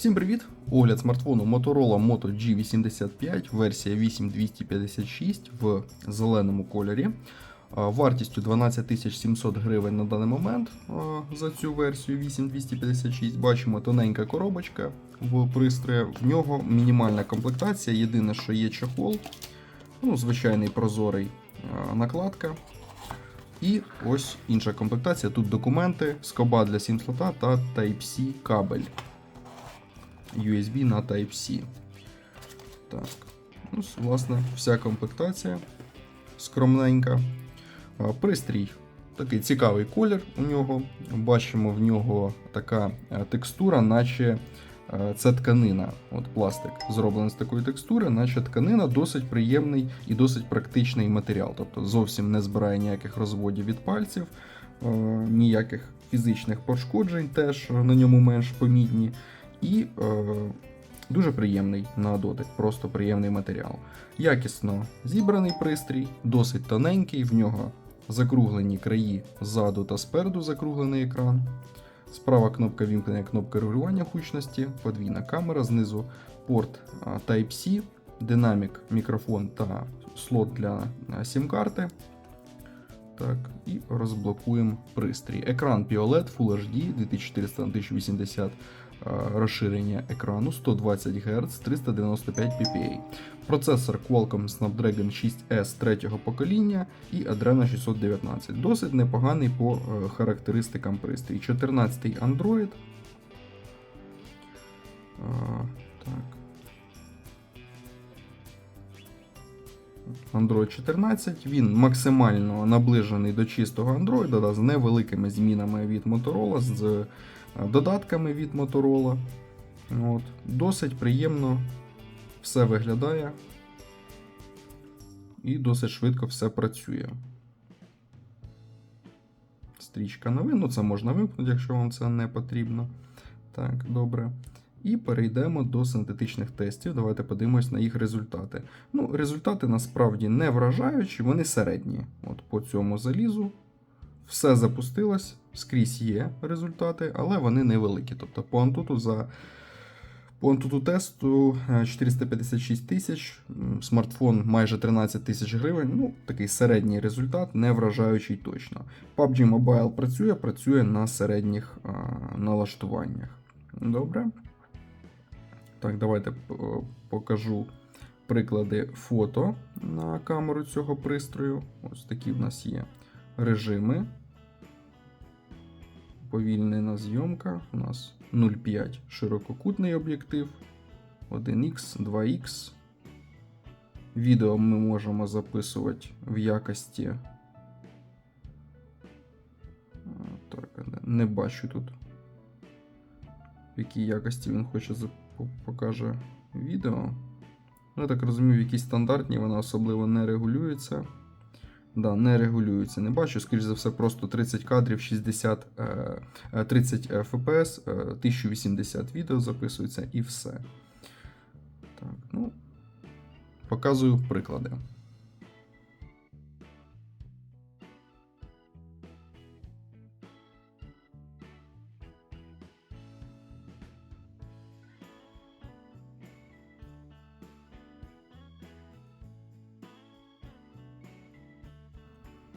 Всім привіт! Огляд смартфону Motorola Moto G85, версія 8256 в зеленому кольорі. Вартістю 12 700 гривень на даний момент за цю версію 8256. Бачимо тоненька коробочка в пристрої. В нього мінімальна комплектація. Єдине, що є чехол, ну, звичайний прозорий накладка. І ось інша комплектація. Тут документи, скоба для SIM-слота та Type-C кабель. USB на Type-C. Так. Ну, власне, вся комплектація скромненька. Пристрій такий цікавий колір у нього. Бачимо в нього така е, текстура, наче е, це тканина. От пластик зроблений з такої текстури, наче тканина досить приємний і досить практичний матеріал. Тобто зовсім не збирає ніяких розводів від пальців, е, ніяких фізичних пошкоджень теж на ньому менш помітні. І е, дуже приємний на дотик, просто приємний матеріал. Якісно зібраний пристрій, досить тоненький, в нього закруглені краї ззаду та спереду закруглений екран. Справа кнопка вімкнення, кнопка регулювання гучності, подвійна камера, знизу порт Type-C, динамік, мікрофон та слот для сім-карти. Так, і розблокуємо пристрій. Екран POLED Full HD 2400 на 1080 а, розширення екрану 120 Гц 395 ppa. Процесор Qualcomm Snapdragon 6S третього покоління і Adreno 619. Досить непоганий по е, характеристикам пристрій. 14-й Android. Android 14, він максимально наближений до чистого Android, да, з невеликими змінами від Motorola, з е, додатками від Motorola. От. Досить приємно все виглядає і досить швидко все працює. Стрічка новин, ну це можна вимкнути, якщо вам це не потрібно. Так, добре. І перейдемо до синтетичних тестів. Давайте подивимось на їх результати. Ну, результати насправді не вражаючі, вони середні. От по цьому залізу. Все запустилось, скрізь є результати, але вони невеликі. Тобто по антуту за по антуту тесту е, 456 тисяч, смартфон майже 13 тисяч гривень. Ну, такий середній результат, не вражаючий точно. PUBG Mobile працює, працює на середніх а, налаштуваннях. Добре. Так, давайте покажу приклади фото на камеру цього пристрою. Ось такі в нас є режими. Повільнена зйомка. У нас 0,5 ширококутний об'єктив, 1х, 2х. Відео ми можемо записувати в якості. Так, не бачу тут. В якій якості він хоче зап- по- покаже відео. Я так розумію, якісь стандартні, вона особливо не регулюється. Да, не регулюється. Не бачу, скоріш за все, просто 30 кадрів, 60, е, е, 30 FPS, е, 1080 відео записується і все. Так, ну, показую приклади.